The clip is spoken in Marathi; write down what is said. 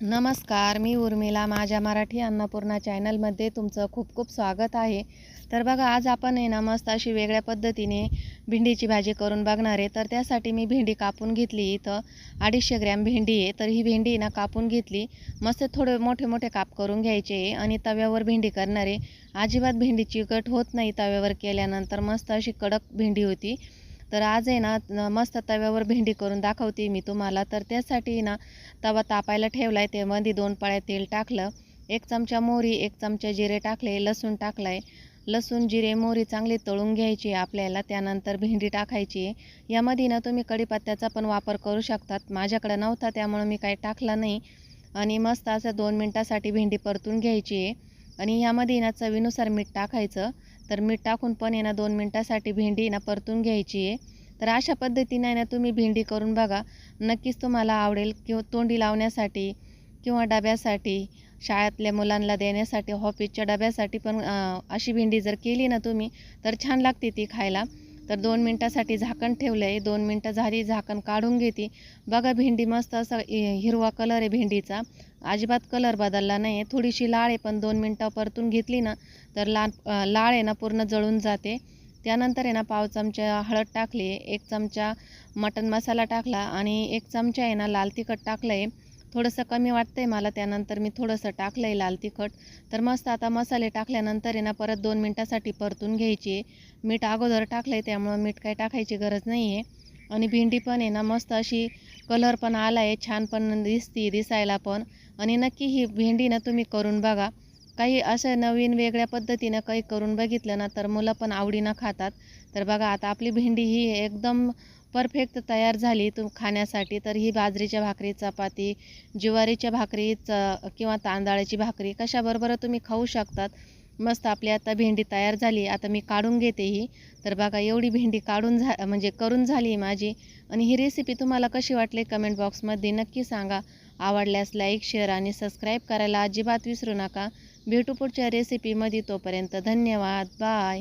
नमस्कार मी उर्मिला. माझ्या मराठी अन्नपूर्णा चॅनलमध्ये तुमचं खूप खूप स्वागत आहे. तर बघा आज आपण आहे ना मस्त अशी वेगळ्या पद्धतीने भेंडीची भाजी करून बघणार आहे. तर त्यासाठी मी भेंडी कापून घेतली. इथं अडीचशे ग्रॅम भेंडी आहे. तर ही भेंडी ना कापून घेतली. मस्त थोडे मोठे मोठे काप करून घ्यायचे आहे आणि तव्यावर भेंडी करणार आहे. अजिबात भेंडी चिकट होत नाही तव्यावर केल्यानंतर मस्त अशी कडक भेंडी होती. तर आज आहे ना मस्त तव्यावर भेंडी करून दाखवते मी तुम्हाला. तर त्यासाठी ना तवा तापायला ठेवला आहे ते मध्ये दोन पळ्या तेल टाकलं. एक चमचा मोहरी एक चमचा जिरे टाकले लसूण टाकलं आहे लसूण जिरे मोहरी चांगली तळून घ्यायची आहे आपल्याला त्यानंतर भेंडी टाकायची. आहे यामध्ये ना तुम्ही कढीपत्त्याचा पण वापर करू शकतात. माझ्याकडे नव्हता त्यामुळं मी काही टाकला नाही. आणि मस्त असं दोन मिनटासाठी भेंडी परतून घ्यायची. आहे आणि ह्यामध्ये ना चवीनुसार मीठ टाकायचं. तर मीठ टाकून पण आहे ना दोन मिनटासाठी भेंडी ना परतून घ्यायची आहे. तर अशा पद्धतीने आहे ना तुम्ही भेंडी करून बघा. नक्कीच तुम्हाला आवडेल किंवा तोंडी लावण्यासाठी किंवा डब्यासाठी शाळेतल्या मुलांना देण्यासाठी ऑफिसच्या डब्यासाठी पण अशी भेंडी जर केली ना तुम्ही तर छान लागते ती खायला. तर दोन मिनटासाठी झाकण ठेवलं आहे दोन मिनटं झाली झाकण काढून घेते. बघा भेंडी मस्त असं हिरवा कलर आहे भेंडीचा. अजिबात कलर बदलला नाही आहे थोडीशी लाळ आहे पण दोन मिनटं परतून घेतली ना तर लाल लाळ आहे ना पूर्ण जळून जाते. त्यानंतर आहे ना पाव चमचा हळद टाकली. एक चमचा मटन मसाला टाकला आणि एक चमचा आहे ना लाल तिखट टाकलं आहे थोडंसं कमी वाटतं आहे मला त्यानंतर मी थोडंसं टाकलं आहे लाल तिखट. तर मस्त आता मसाले टाकल्यानंतर आहे ना परत दोन मिनटासाठी परतून घ्यायची. आहे मीठ अगोदर टाकलं आहे त्यामुळं मीठ काही टाकायची गरज नाही आहे आणि भेंडी पण आहे ना मस्त अशी कलर पण आला आहे छान पण दिसती दिसायला पण. आणि नक्की ही भेंडी ना तुम्ही करून बघा. काही असं नवीन वेगळ्या पद्धतीनं काही करून बघितलं ना तर मुलं पण आवडीनं खातात. तर बघा आता आपली भेंडी ही एकदम परफेक्ट तयार झाली तुम खाण्यासाठी. तर ही बाजरीच्या भाकरी चपाती ज्वारीच्या भाकरी च किंवा तांदळाची भाकरी कशाबरोबर तुम्ही खाऊ शकतात. मस्त आपली आता भेंडी तयार झाली. आता मी काढून घेते ही. तर बघा एवढी भेंडी काढून झा म्हणजे करून झाली माझी. आणि ही रेसिपी तुम्हाला कशी वाटली कमेंट बॉक्समध्ये नक्की सांगा. आवडल्यास लाईक शेअर आणि सबस्क्राईब करायला अजिबात विसरू नका. भेटू पुढच्या रेसिपीमध्ये तोपर्यंत धन्यवाद. बाय